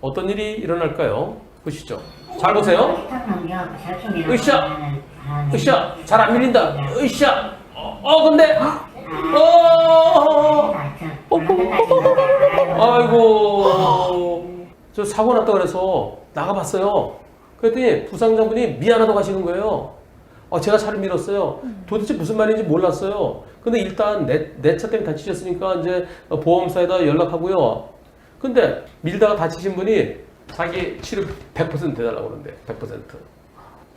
어떤 일이 일어날까요? 보시죠. 잘 보세요. 으쌰! 으쌰! 잘 안 밀린다. 으쌰! 어, 어 근데 어 아이고 저 사고 났다 그래서 나가봤어요. 그랬더니 부상자분이 미안하다고 하시는 거예요. 어, 제가 차를 밀었어요. 도대체 무슨 말인지 몰랐어요. 근데 일단 내 내 차 때문에 다치셨으니까 이제 보험사에다 연락하고요. 근데 밀다가 다치신 분이 자기 치료 100% 대달라고 그러는데 100%.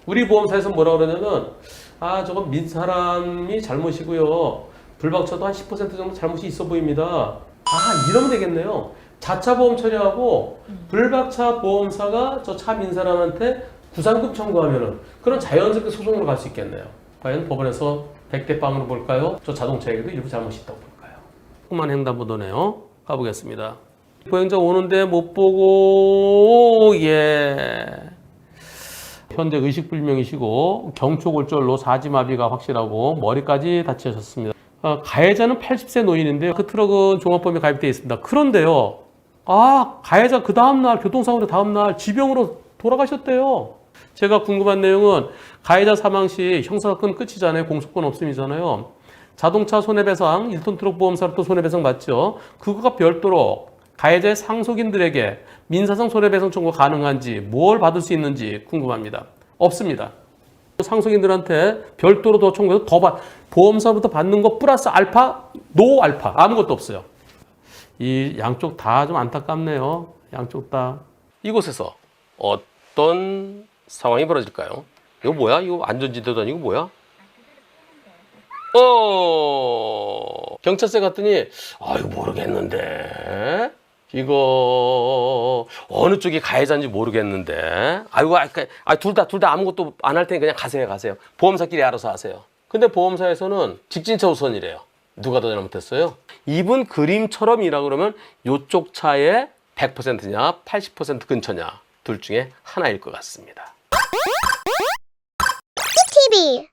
우리 보험사에서 뭐라 그러냐면 아 저건 민 사람이 잘못이고요. 불박차도 한 10% 정도 잘못이 있어 보입니다. 아 이러면 되겠네요. 자차 보험 처리하고 불박차 보험사가 저 차 민 사람한테 구상금 청구하면은 그런 자연스럽게 소송으로 갈 수 있겠네요. 과연 법원에서 100대 빵으로 볼까요? 저 자동차에게도 일부 잘못이 있다고 볼까요? 그만 횡단보도네요. 가보겠습니다. 보행자 오는데 못 보고 예. 현재 의식불명이시고 경초골절로 사지마비가 확실하고 머리까지 다치셨습니다. 아, 가해자는 80세 노인인데요. 그 트럭은 종합범위에 가입되어 있습니다. 그런데요. 아, 가해자 그 다음날 교통사고로 다음날 지병으로 돌아가셨대요. 제가 궁금한 내용은 가해자 사망 시 형사사건 끝이잖아요. 공소권 없음이잖아요. 자동차 손해배상 1톤 트럭 보험사로부터 손해배상 받죠. 그거가 별도로 가해자의 상속인들에게 민사상 손해배상 청구 가능한지 뭘 받을 수 있는지 궁금합니다. 없습니다. 상속인들한테 별도로 더 청구해서 더 받, 보험사부터 받는 거 플러스 알파, 노 알파 아무것도 없어요. 이 양쪽 다 좀 안타깝네요. 양쪽 다. 이곳에서 어떤 상황이 벌어질까요? 이거 뭐야? 이거 안전지대도 아니고 뭐야? 어 경찰서 갔더니 아유 모르겠는데 이거 어느 쪽이 가해자인지 모르겠는데. 아이고 둘다 둘 다 아무것도 안 할 테니 그냥 가세요 가세요. 보험사끼리 알아서 하세요. 근데 보험사에서는 직진차 우선이래요. 누가 더 잘못했어요? 이분 그림처럼 일하 그러면 요쪽 차에 100%냐 80% 근처냐. 둘 중에 하나일 것 같습니다. TV